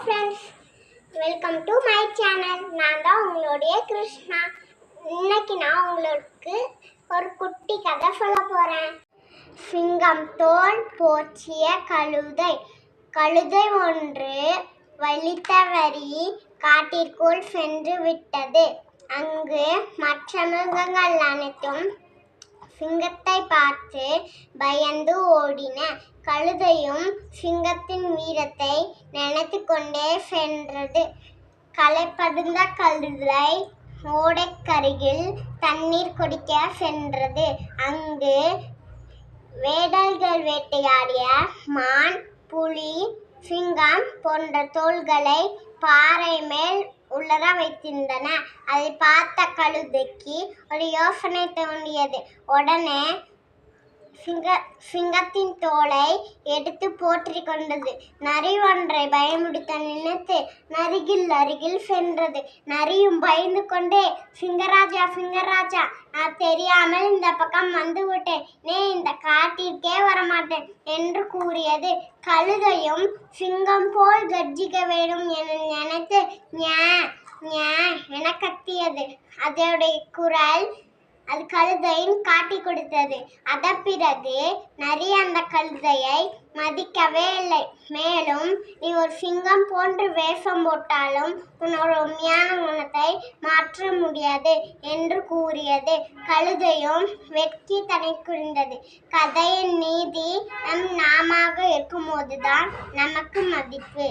Friends welcome to my channel நான் தான் உங்களுடைய கிருஷ்ணா. இன்னைக்கு நான் உங்களுக்கு ஒரு குட்டி கதை சொல்ல போகிறேன் சிங்கம் தோல் போச்சிய கழுதை. கழுதை ஒன்று வலித்த வரி காட்டிற்குள் சென்று விட்டது. அங்கு மற்ற மிருகங்கள் அனைத்தும் சிங்கத்தை பார்த்து பயந்து ஓடின. கழுதையும் சிங்கத்தின் வீரத்தை நினைத்து கொண்டே சென்றது. களைப்படிந்த கழுதை ஓடைக்கருகில் தண்ணீர் குடிக்க சென்றது. அங்கு வேடல்கள் வேட்டையாடிய மான் புலி சிங்கம் போன்ற தோள்களை பாறை மேல் உள்ளதா வைத்திருந்தன. அதை பார்த்த கழுதைக்கு ஒரு யோசனை தோன்றியது. உடனே சிங்க சிங்கத்தின் தோலை எடுத்து போற்றி கொண்டது. நரி ஒன்றை பயமுடித்த நினைத்து நரிகில் அருகில் சென்றது. நரியும் பயந்து கொண்டே சிங்கராஜா சிங்கராஜா நான் தெரியாமல் இந்த பக்கம் வந்து விட்டேன் நீ இந்த காட்டிற்கே வரமாட்டேன் என்று கூறியது கழுதையும் சிங்கம் போல் கர்ஜிக்க வேண்டும் என நினைத்து ஞா ஞா என கத்தியது அதோடைய குரல் அது கழுதையின் காட்டி கொடுத்தது. அதன் பிறகு நரி அந்த கழுதையை மதிக்கவே இல்லை. மேலும் நீ ஒரு சிங்கம் போன்று வேஷம் போட்டாலும் உன்னோட உண்மையான குணத்தை மாற்ற முடியாது என்று கூறியது. கழுதையும் வெட்கி தனை குறிந்தது கதையின் நீதி நம் நாமாக இருக்கும்போதுதான் நமக்கு மதிப்பு.